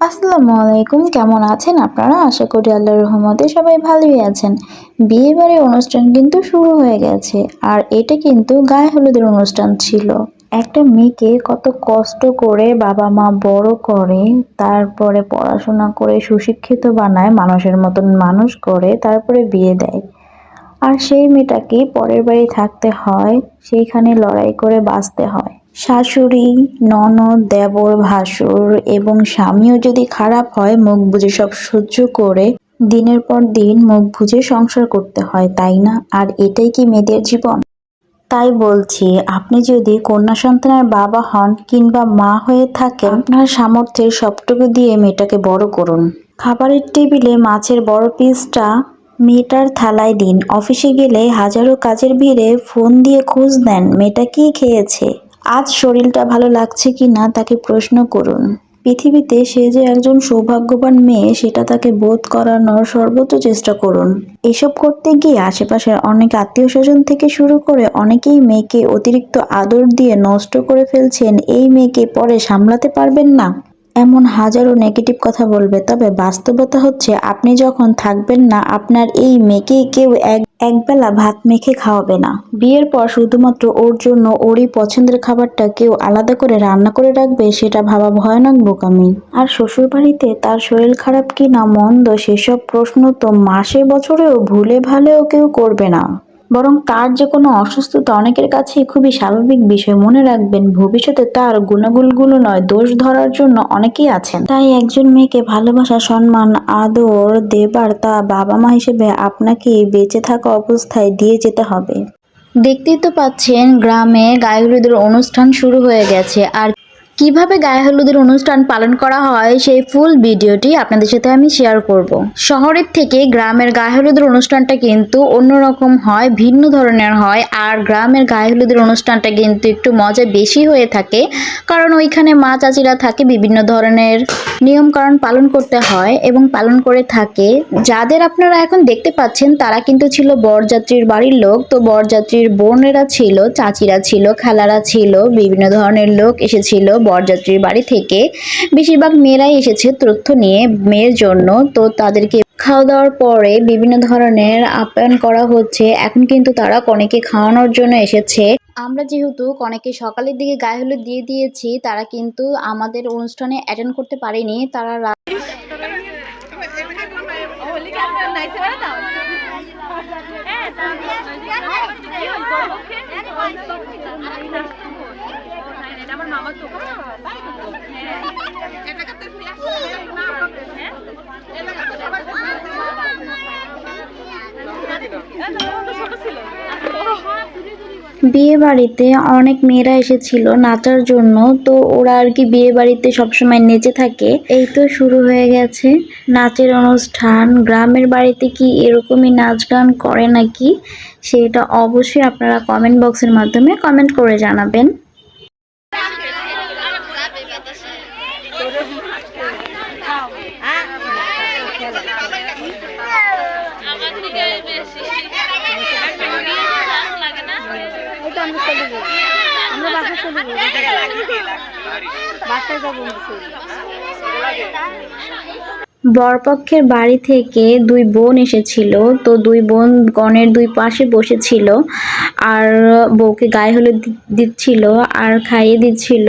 আসসালামু আলাইকুম, কেমন আছেন আপনারা? আশা করি আল্লাহর রহমতে সবাই ভালোই আছেন। বিয়ে বাড়ির অনুষ্ঠান কিন্তু শুরু হয়ে গেছে, আর এটা কিন্তু গায়ে হলুদের অনুষ্ঠান ছিল। একটা মেয়েকে কত কষ্ট করে বাবা মা বড় করে, তারপরে পড়াশোনা করে সুশিক্ষিত বানায়, মানুষের মতন মানুষ করে, তারপরে বিয়ে দেয়। আর সেই মেয়েটাকে পরের বাড়ি থাকতে হয়, সেইখানে লড়াই করে বাঁচতে হয়। শাশুড়ি, ননদ, দেবর, ভাসুর এবং স্বামীও যদি খারাপ হয়, মুখ বুজে সব সহ্য করে দিনের পর দিন মুখ বুজে সংসার করতে হয়, তাই না? আর এটাই কি মেয়েদের জীবন? তাই বলছি, আপনি যদি কন্যা সন্তানের বাবা হন কিংবা মা হয়ে থাকেন, আপনার সামর্থ্যের সবটুকু দিয়ে মেয়েটাকে বড় করুন। খাবারের টেবিলে মাছের বড় পিসটা মেয়েটার থালায় দিন। অফিসে গেলে হাজারো কাজের ভিড়ে ফোন দিয়ে খোঁজ দেন মেয়েটা কি খেয়েছে? আজ শরীরটা ভালো লাগছে কি না তাকে প্রশ্ন করুন। পৃথিবীতে সে যে একজন সৌভাগ্যবান মেয়ে, সেটা তাকে বোধ করানোর সর্বোচ্চ চেষ্টা করুন। এসব করতে গিয়ে আশেপাশের অনেক আত্মীয় স্বজন থেকে শুরু করে অনেকেই মেয়েকে অতিরিক্ত আদর দিয়ে নষ্ট করে ফেলছেন। এই মেয়েকে পরে সামলাতে পারবেন না। এমন হাজারো নেগেটিভ কথা বলবে, তবে বাস্তবতা হচ্ছে আপনি যখন থাকবেন না, আপনার এই মেয়েকে কেউ এক, একবেলা ভাত মেখে খাওয়াবে না। বিয়ের পর শুধুমাত্র ওর জন্য ওরই পছন্দের খাবারটা কেউ আলাদা করে রান্না করে রাখবে, সেটা ভাবা ভয়ানক বোকামি। আর শ্বশুর বাড়িতে তার শরীর খারাপ কি না মন্দ সেসব প্রশ্ন তো মাসে বছরেও ভুলে ভালেও কেউ করবে না। বরং তার যে কোনো অসুস্থতা অনেকের কাছেই খুবই স্বাভাবিক বিষয়। মনে রাখবেন, ভবিষ্যতে তার গুণাগুলগুলো নয়, দোষ ধরার জন্য অনেকেই আছেন। তাই একজন মেয়েকে ভালোবাসা, সম্মান, আদর দেবার তা বাবা মা হিসেবে আপনাকে বেঁচে থাকা অবস্থায় দিয়ে যেতে হবে। দেখতেই তো পাচ্ছেন, গ্রামে গায়ে অনুষ্ঠান শুরু হয়ে গেছে। আর কীভাবে গায়ে হলুদের অনুষ্ঠান পালন করা হয়, সেই ফুল ভিডিওটি আপনাদের সাথে আমি শেয়ার করব। শহরের থেকে গ্রামের গায়ে হলুদের অনুষ্ঠানটা কিন্তু অন্যরকম হয়, ভিন্ন ধরনের হয়, আর গ্রামের গায়ে হলুদের অনুষ্ঠানটা কিন্তু একটু মজা বেশি হয়ে থাকে, কারণ ওইখানে মা চাচিরা থাকে, বিভিন্ন ধরনের নিয়ম কারণ পালন করতে হয় এবং পালন করে থাকে। যাদের আপনারা এখন দেখতে পাচ্ছেন, তারা কিন্তু ছিল বরযাত্রীর বাড়ির লোক, তো বরযাত্রীর বোনেরা ছিল, চাচিরা ছিল, খালারা ছিল, বিভিন্ন ধরনের লোক এসেছিল বরযাত্রীর বাড়ি থেকে বেশিরভাগ মেয়েরাই এসেছে তথ্য নিয়ে মেয়ের জন্য। তো তাদেরকে খাওয়া দাওয়ার পরে বিভিন্ন ধরনের আপ্যায়ন করা হচ্ছে। এখন কিন্তু তারা কনেকে খাওয়ানোর জন্য এসেছে। আমরা যেহেতু কনেকে সকালের দিকে গায়ে হলুদ দিয়ে দিয়েছি, তারা কিন্তু আমাদের অনুষ্ঠানে অ্যাটেন্ড করতে পারেনি। তারা বিয়ে বাড়িতে অনেক মেয়েরা এসেছিল নাচার জন্য, তো ওরা আর কি বিয়ে বাড়িতে সবসময় নেচে থাকে। এই তো শুরু হয়ে গেছে নাচের অনুষ্ঠান। গ্রামের বাড়িতে কি এরকমই নাচ গান করে নাকি? সেটা অবশ্যই আপনারা কমেন্ট বক্সের মাধ্যমে কমেন্ট করে জানাবেন। চলে যাব। আমরা বাসায় চলে যাব। বাসায় যাব বরপক্ষের বাড়ি থেকে দুই বোন এসেছিল, তো দুই বোন গণের দুই পাশে বসেছিল, আর বউকে গায়ে হলুদ দিচ্ছিল, আর খাইয়ে দিচ্ছিল।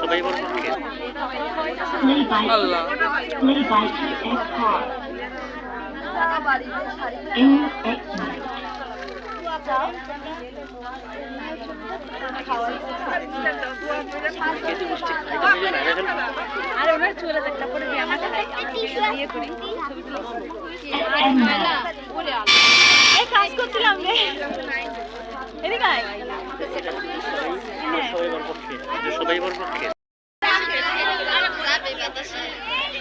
খায় দিবেন আল্লাহ আরে ওনার এই কাজ করছিলাম রে এদিকে আয়। সবাইবার পক্ষে সবাইবার পক্ষে এই তো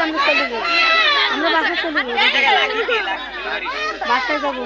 আমরা চলে যাব। আমরা বাসায় চলে যাব। বাসায় যাব।